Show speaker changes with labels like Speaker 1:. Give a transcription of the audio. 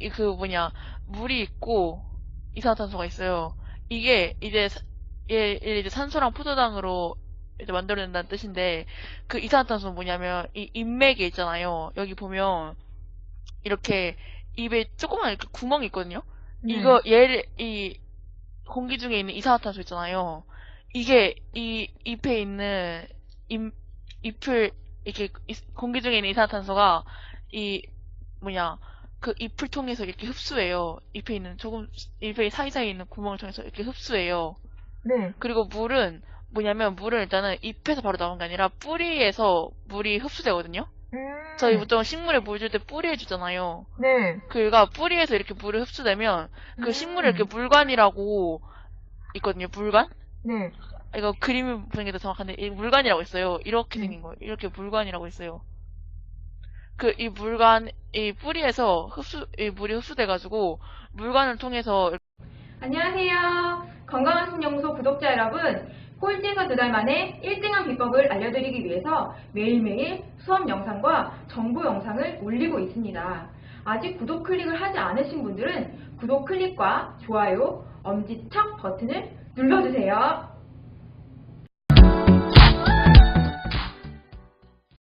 Speaker 1: 이 그 뭐냐 물이 있고 이산화탄소가 있어요. 이게 이제 사- 얘, 얘 이제 산소랑 포도당으로 이제 만들어낸다는 뜻인데 그 이산화탄소는 뭐냐면 이 인맥에 있잖아요. 여기 보면 이렇게 입에 조그만 이렇게 구멍이 있거든요.
Speaker 2: 네.
Speaker 1: 이거 얘를 이 공기 중에 있는 이산화탄소 있잖아요. 이게 이 잎에 있는 잎 잎을 이렇게 이- 공기 중에 있는 이산화탄소가 이 뭐냐 그 잎을 통해서 이렇게 흡수해요. 잎에 있는 조금 잎의 사이사이에 있는 구멍을 통해서 이렇게 흡수해요.
Speaker 2: 네.
Speaker 1: 그리고 물은 뭐냐면 물은 일단은 잎에서 바로 나오는 게 아니라 뿌리에서 물이 흡수되거든요.
Speaker 2: 음.
Speaker 1: 저희 보통 식물에 물 줄 때 뿌리에 주잖아요.
Speaker 2: 네.
Speaker 1: 그가 뿌리에서 이렇게 물을 흡수되면 그
Speaker 2: 음.
Speaker 1: 식물에 이렇게 물관이라고 있거든요. 물관?
Speaker 2: 네.
Speaker 1: 이거 그림을 보는 게 더 정확한데 이 물관이라고 있어요. 이렇게
Speaker 2: 네.
Speaker 1: 생긴 거예요. 이렇게 물관이라고 있어요. 그 이 물관 이 뿌리에서 흡수 이 물이 흡수돼가지고 물관을 통해서
Speaker 3: 안녕하세요. 건강한 신영소 구독자 여러분. 꼴찌에서 두 달 만에 1등한 비법을 알려드리기 위해서 매일매일 수업 영상과 정보 영상을 올리고 있습니다. 아직 구독 클릭을 하지 않으신 분들은 구독 클릭과 좋아요, 엄지척 버튼을 눌러주세요.